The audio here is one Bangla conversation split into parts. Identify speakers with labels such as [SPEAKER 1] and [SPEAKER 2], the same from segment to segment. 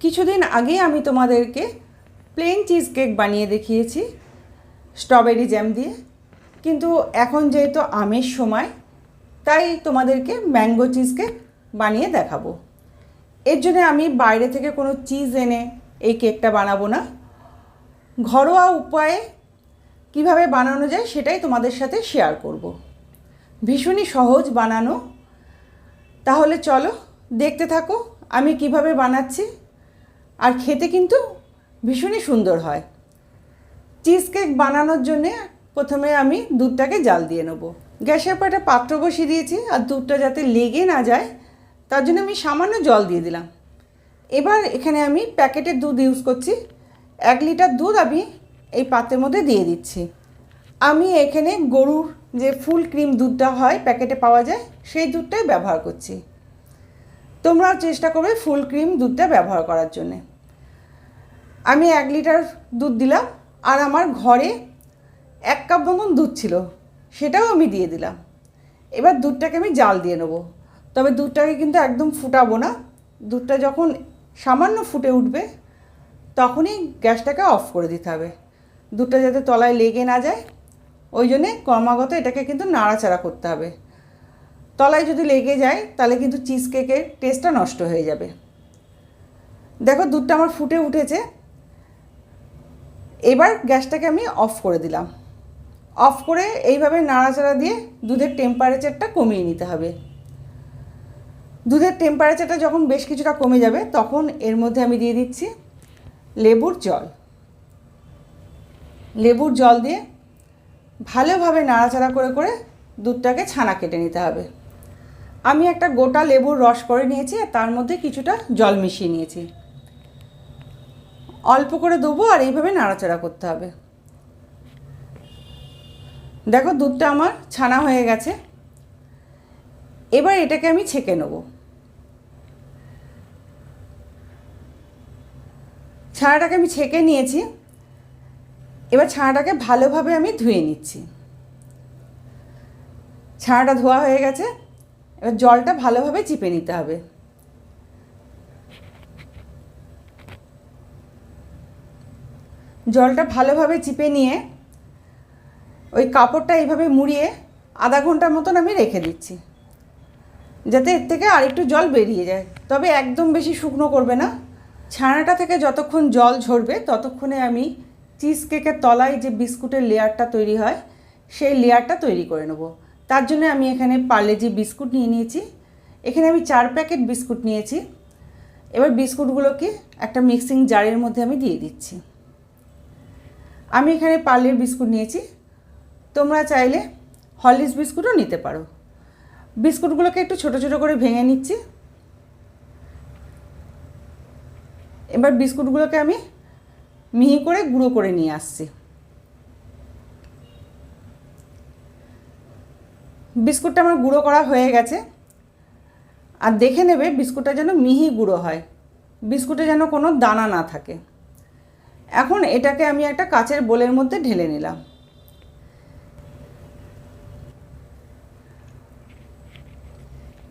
[SPEAKER 1] কিছুদিন আগে আমি তোমাদেরকে প্লেন চিজ কেক বানিয়ে দেখিয়েছি স্ট্রবেরি জ্যাম দিয়ে। কিন্তু এখন যেহেতু আমের সময়, তাই তোমাদেরকে ম্যাঙ্গো চিজ কেক বানিয়ে দেখাবো। এর জন্য আমি বাইরে থেকে কোনো চিজ এনে এই কেকটা বানাবো না। ঘরোয়া উপায়ে কীভাবে বানানো যায় সেটাই তোমাদের সাথে শেয়ার করব। ভীষণই সহজ বানানো। তাহলে চলো দেখতে থাকো আমি কীভাবে বানাচ্ছি। আর খেতে কিন্তু ভীষণই সুন্দর হয়। চিজ কেক বানানোর জন্যে প্রথমে আমি দুধটাকে জাল দিয়ে নেব। গ্যাসের পর একটা পাত্র বসিয়ে দিয়েছি আর দুধটা যাতে লেগে না যায়, তার জন্য আমি সামান্য জল দিয়ে দিলাম। এবার এখানে আমি প্যাকেটের দুধ ইউজ করছি। এক লিটার দুধ আমি এই পাত্রের মধ্যে দিয়ে দিচ্ছি। আমি এখানে গরুর যে ফুল ক্রিম দুধটা হয়, প্যাকেটে পাওয়া যায়, সেই দুধটাই ব্যবহার করছি। তোমরাও চেষ্টা করবে ফুল ক্রিম দুধটা ব্যবহার করার জন্যে। আমি এক লিটার দুধ দিলাম আর আমার ঘরে এক কাপ মতন দুধ ছিল, সেটাও আমি দিয়ে দিলাম। এবার দুধটাকে আমি জাল দিয়ে নেব। তবে দুধটাকে কিন্তু একদম ফুটাবো না। দুধটা যখন সামান্য ফুটে উঠবে, তখনই গ্যাসটাকে অফ করে দিতে হবে। দুধটা যাতে তলায় লেগে না যায়, ওই জন্যে ক্রমাগত এটাকে কিন্তু নাড়াচাড়া করতে হবে। তলায় যদি লেগে যায়, তাহলে কিন্তু চিজ কেকের টেস্টটা নষ্ট হয়ে যাবে। দেখো দুধটা আমার ফুটে উঠেছে। এবার গ্যাসটাকে আমি অফ করে দিলাম। অফ করে এইভাবে নাড়াচাড়া দিয়ে দুধের টেম্পারেচারটা কমিয়ে নিতে হবে। দুধের টেম্পারেচারটা যখন বেশ কিছুটা কমে যাবে, তখন এর মধ্যে আমি দিয়ে দিচ্ছি লেবুর জল। লেবুর জল দিয়ে ভালোভাবে নাড়াচাড়া করে করে দুধটাকে ছানা কেটে নিতে হবে। আমি একটা গোটা লেবুর রস করে নিয়েছি, আর তার মধ্যে কিছুটা জল মিশিয়ে নিয়েছি। অল্প করে দেবো আর এইভাবে নাড়াচাড়া করতে হবে। দেখো দুধটা আমার ছানা হয়ে গেছে। এবার এটাকে আমি ছেঁকে নেব। ছানাটাকে আমি ছেঁকে নিয়েছি। এবার ছানাটাকে ভালোভাবে আমি ধুয়ে নিচ্ছি। ছানাটা ধোয়া হয়ে গেছে। এবার জলটা ভালোভাবে চিপে নিতে হবে। জলটা ভালোভাবে চিপে নিয়ে ওই কাপড়টা এইভাবে মুড়িয়ে আধা ঘণ্টার মতন আমি রেখে দিচ্ছি, যাতে এর থেকে আরেকটু জল বেরিয়ে যায়। তবে একদম বেশি শুকনো করবে না। ছানাটা থেকে যতক্ষণ জল ঝরবে, ততক্ষণে আমি চিজ কেকের তলায় যে বিস্কুটের লেয়ারটা তৈরি হয়, সেই লেয়ারটা তৈরি করে নেব। তার জন্য আমি এখানে পার্লেজি বিস্কুট নিয়ে নিয়েছি, এখানে আমি চার প্যাকেট বিস্কুট নিয়েছি। এবার বিস্কুটগুলোকে একটা মিক্সিং জারের মধ্যে আমি দিয়ে দিচ্ছি। আমি এখানে পার্লের বিস্কুট নিয়েছি। তোমরা চাইলে হরলিক্স বিস্কুটও নিতে পারো। বিস্কুটগুলোকে একটু ছোট ছোট করে ভেঙে নিচ্ছি। এবার বিস্কুটগুলোকে আমি মিহি করে গুঁড়ো করে নিয়ে আসছি। বিস্কুটটা আমার গুঁড়ো করা হয়ে গেছে। আর দেখে নেবে বিস্কুটটা যেন মিহি গুঁড়ো হয়। বিস্কুটে যেন কোনো দানা না থাকে। এখন এটাকে আমি একটা কাচের বোলের মধ্যে ঢেলে নিলাম।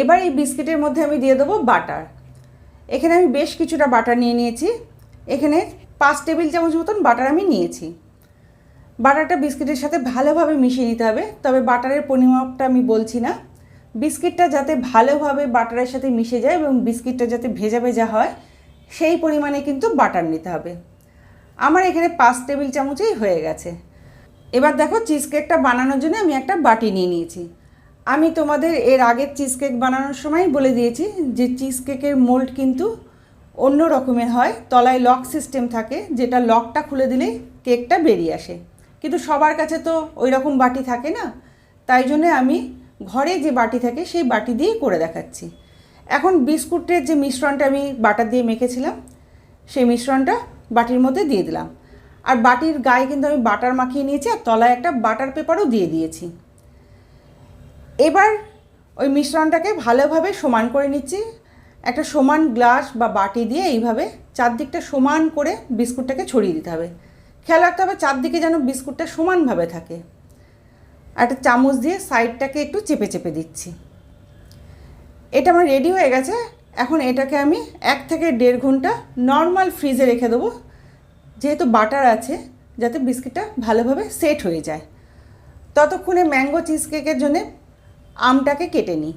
[SPEAKER 1] এবার এই বিস্কিটের মধ্যে আমি দিয়ে দেবো বাটার। এখানে আমি বেশ কিছুটা বাটার নিয়ে নিয়েছি। এখানে পাঁচ টেবিল চামচ মতন বাটার আমি নিয়েছি। বাটারটা বিস্কিটের সাথে ভালোভাবে মিশিয়ে নিতে হবে, তবে বাটারের পরিমাপটা আমি বলছি না। বিস্কিটটা যাতে ভালোভাবে বাটারের সাথে মিশে যায় এবং বিস্কিটটা যাতে ভেজা ভেজা হয়, সেই পরিমাণে কিন্তু বাটার নিতে হবে। আমার এখানে পাঁচ টেবিল চামচেই হয়ে গেছে। এবার দেখো চিজ কেকটা বানানোর জন্য আমি একটা বাটি নিয়ে নিয়েছি। আমি তোমাদের এর আগের চিজ কেক বানানোর সময় বলে দিয়েছি যে চিজ কেকের মোল্ড কিন্তু অন্য রকমের হয়, তলায় লক সিস্টেম থাকে, যেটা লকটা খুলে দিলেই কেকটা বেরিয়ে আসে। কিন্তু সবার কাছে তো ওই রকম বাটি থাকে না, তাই জন্যে আমি ঘরে যে বাটি থাকে সেই বাটি দিয়েই করে দেখাচ্ছি। এখন বিস্কুটের যে মিশ্রণটা আমি বাটার দিয়ে মেখেছিলাম, সেই মিশ্রণটা বাটির মধ্যে দিয়ে দিলাম। আর বাটির গায়ে কিন্তু আমি বাটার মাখিয়ে নিয়েছি আর তলায় একটা বাটার পেপারও দিয়ে দিয়েছি। এবার ওই মিশ্রণটাকে ভালোভাবে সমান করে নিচ্ছি। একটা সমান গ্লাস বা বাটি দিয়ে এইভাবে চারদিকটা সমান করে বিস্কুটটাকে ছড়িয়ে দিতে হবে। খেয়াল রাখতে হবে চারদিকে যেন বিস্কুটটা সমানভাবে থাকে। একটা চামচ দিয়ে সাইডটাকে একটু চেপে চেপে দিচ্ছি। এটা আমার রেডি হয়ে গেছে। এখন এটাকে আমি এক থেকে দেড় ঘণ্টা নর্মাল ফ্রিজে রেখে দেবো। যেহেতু বাটার আছে, যাতে বিস্কিটটা ভালোভাবে সেট হয়ে যায়। ততক্ষণে ম্যাঙ্গো চিজ কেকের জন্যে আমটাকে কেটে নিই।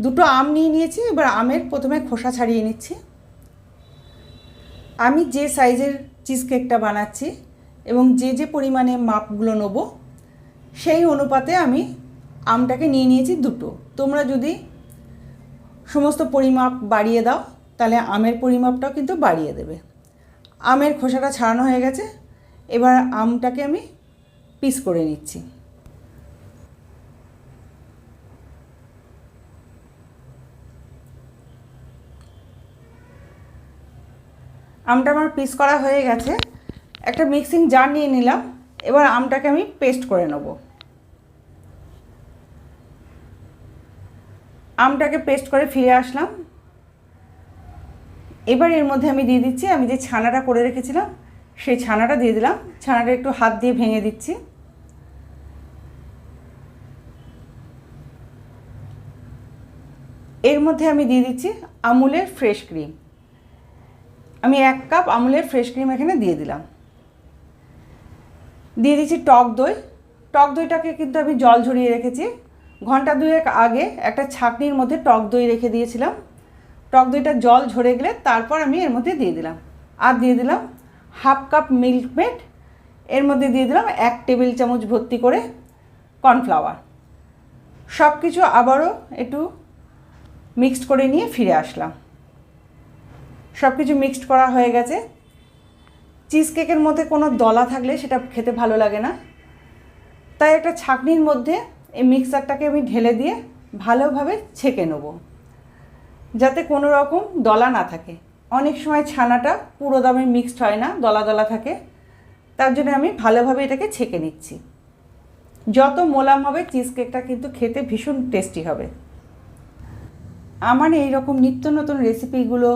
[SPEAKER 1] দুটো আম নিয়ে নিয়েছি, এবার আমের প্রথমে খোসা ছাড়িয়ে নিচ্ছি। আমি যে সাইজের চিজ কেকটা বানাচ্ছি এবং যে যে পরিমাণে মাপগুলো নেব, সেই অনুপাতে আমি আমটাকে নিয়ে নিয়েছি দুটো। তোমরা যদি সমস্ত পরিমাপ বাড়িয়ে দাও, তাহলে আমের পরিমাপটাও কিন্তু বাড়িয়ে দেবে। আমের খোসাটা ছাড়ানো হয়ে গেছে, এবার আমটাকে আমি পিস করে নিচ্ছি। আমটা আমার পিস করা হয়ে গেছে, একটা মিক্সিং জার নিয়ে নিলাম, এবার আমটাকে আমি পেস্ট করে নেব। আমটাকে পেস্ট করে ফিরে আসলাম। এবার এর মধ্যে আমি দিয়ে দিচ্ছি, আমি যে ছানাটা করে রেখেছিলাম, সেই ছানাটা দিয়ে দিলাম। ছানাটা একটু হাত দিয়ে ভেঙে দিচ্ছি। এর মধ্যে আমি দিয়ে দিচ্ছি আমুলের ফ্রেশ ক্রিম। আমি এক কাপ আমুলের ফ্রেশ ক্রিম এখানে দিয়ে দিলাম। দিয়ে দিচ্ছি টক দই। টক দইটাকে কিন্তু আমি জল ঝরিয়ে রেখেছি। ঘণ্টা দুয়েক আগে একটা ছাকনির মধ্যে টক দই রেখে দিয়েছিলাম। টক দইটা জল ঝরে গেলে তারপর আমি এর মধ্যে দিয়ে দিলাম। আর দিয়ে দিলাম হাফ কাপ মিল্ক মেড, এর মধ্যে দিয়ে দিলাম এক টেবিল চামচ ভর্তি করে কর্নফ্লাওয়ার। সব কিছু আবারও একটু মিক্সড করে নিয়ে ফিরে আসলাম। সব কিছু মিক্সড করা হয়ে গেছে। চিজ কেকের মধ্যে কোনো দলা থাকলে সেটা খেতে ভালো লাগে না। তাই একটা ছাকনির মধ্যে এই মিক্সারটাকে আমি ঢেলে দিয়ে ভালোভাবে ছেঁকে নেব। যাতে কোনো রকম দলা না থাকে। অনেক সময় ছানাটা পুরো দামে মিক্সড হয় না, দলা দলা থাকে। তার জন্য আমি ভালোভাবে এটাকে ছেঁকে নিচ্ছি। যত মোলাম হবে চিজ কেকটা কিন্তু খেতে ভীষণ টেস্টি হবে। আমার এই রকম নিত্য নতুন রেসিপিগুলো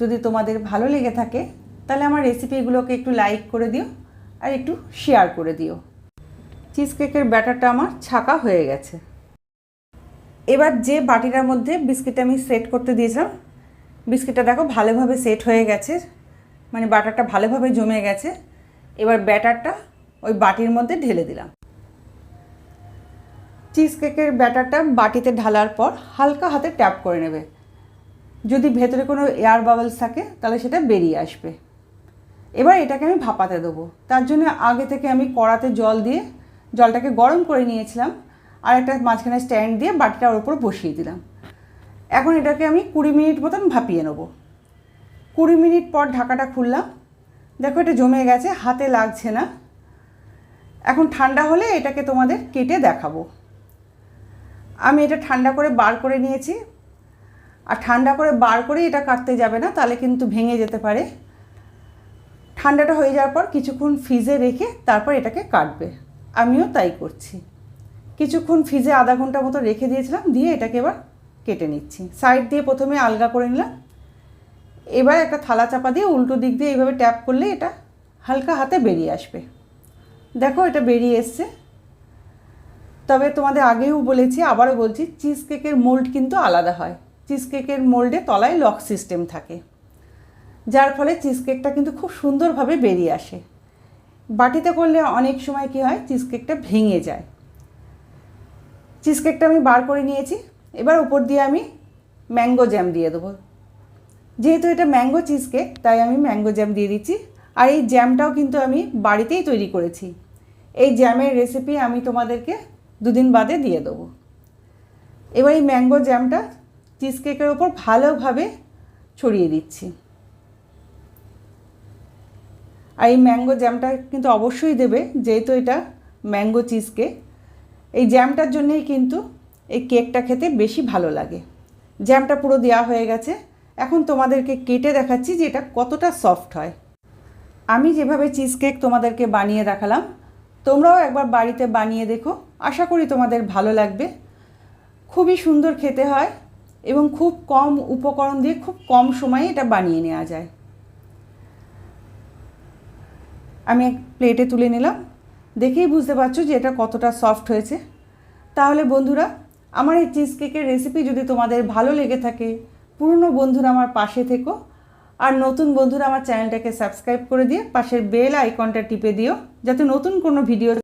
[SPEAKER 1] যদি তোমাদের ভালো লেগে থাকে, তাহলে আমার রেসিপিগুলোকে একটু লাইক করে দিও আর একটু শেয়ার করে দিও। চিজ কেকের ব্যাটারটা আমার ছাকা হয়ে গেছে। এবার যে বাটিটার মধ্যে বিস্কিটটা আমি সেট করতে দিয়েছিলাম, বিস্কিটটা দেখো ভালোভাবে সেট হয়ে গেছে মানে বাটারটা ভালোভাবে জমে গেছে, এবার ব্যাটারটা ওই বাটির মধ্যে ঢেলে দিলাম। চিজ কেকের ব্যাটারটা বাটিতে ঢালার পর হালকা হাতে ট্যাপ করে নেবে। যদি ভেতরে কোনো এয়ার বাবলস থাকে, তাহলে সেটা বেরিয়ে আসবে। এবার এটাকে আমি ভাপাতে দেবো। তার জন্য আগে থেকে আমি কড়াতে জল দিয়ে জলটাকে গরম করে নিয়েছিলাম আর একটা মাঝখানে স্ট্যান্ড দিয়ে বাটিটার ওপর বসিয়ে দিলাম। এখন এটাকে আমি কুড়ি মিনিট মতন ভাপিয়ে নেব। কুড়ি মিনিট পর ঢাকাটা খুললাম। দেখো এটা জমে গেছে, হাতে লাগছে না। এখন ঠান্ডা হলে এটাকে তোমাদের কেটে দেখাবো। আমি এটা ঠান্ডা করে বার করে নিয়েছি। আর ঠান্ডা করে বার করে এটা কাটতে যাবে না, তাহলে কিন্তু ভেঙে যেতে পারে। ঠান্ডাটা হয়ে যাওয়ার পর কিছুক্ষণ ফ্রিজে রেখে তারপর এটাকে কাটবে। আমিও তাই করছি। কিছুক্ষণ ফ্রিজে আধা ঘণ্টা মতো রেখে দিয়েছিলাম, দিয়ে এটাকে এবার কেটে নিচ্ছি। সাইড দিয়ে প্রথমে আলগা করে নিলাম। এবার একটা থালা চাপা দিয়ে উল্টো দিক দিয়ে এইভাবে ট্যাপ করলে এটা হালকা হাতে বেরিয়ে আসবে। দেখো এটা বেরিয়ে এসছে। তবে তোমাদের আগেও বলেছি, আবারও বলছি চিজ কেকের মোল্ড কিন্তু আলাদা হয়। চিজ কেকের মোল্ডে তলায় লক সিস্টেম থাকে। যার ফলে চিজ কেকটা কিন্তু খুব সুন্দরভাবে বেরিয়ে আসে। বাটিতে করলে অনেক সময় কি হয়? চিজ কেকটা ভেঙে যায়। চিজ কেকটা আমি বার করে নিয়েছি। এবার উপর দিয়ে আমি ম্যাঙ্গো জ্যাম দিয়ে দেবো। যেহেতু এটা ম্যাঙ্গো চিজ কেক তাই আমি ম্যাঙ্গো জ্যাম দিয়ে দিচ্ছি। আর এই জ্যামটাও কিন্তু আমি বাড়িতেই তৈরি করেছি। এই জ্যামের রেসিপি আমি তোমাদেরকে দুদিন বাদে দিয়ে দেবো। এবার এই ম্যাঙ্গো জ্যামটা চিজ কেকের ওপর ভালোভাবে ছড়িয়ে দিচ্ছি। আর এই ম্যাঙ্গো জ্যামটা কিন্তু অবশ্যই দেবে, যেহেতু এটা ম্যাঙ্গো চিজ কেক এই জ্যামটার জন্যেই কিন্তু এই কেকটা খেতে বেশি ভালো লাগে। জ্যামটা পুরো দেওয়া হয়ে গেছে। এখন তোমাদেরকে কেটে দেখাচ্ছি যে এটা কতটা সফট হয়। আমি যেভাবে চিজ কেক তোমাদেরকে বানিয়ে দেখালাম, তোমরাও একবার বাড়িতে বানিয়ে দেখো। আশা করি তোমাদের ভালো লাগবে। খুবই সুন্দর খেতে হয় এবং খুব কম উপকরণ দিয়ে খুব কম সময়ে এটা বানিয়ে নেওয়া যায়। আমি এক প্লেটে তুলে নিলাম। দেখেই বুঝতে পারছ যে এটা কতটা সফট হয়েছে। তাহলে বন্ধুরা, আমার এই চিজ কেকের রেসিপি যদি তোমাদের ভালো লেগে থাকে, পুরনো বন্ধুরা আমার পাশে থেকো। আর নতুন বন্ধুরা আমার চ্যানেলটাকে সাবস্ক্রাইব করে দিয়ে পাশের বেল আইকনটা টিপে দিও, যাতে নতুন কোনো ভিডিও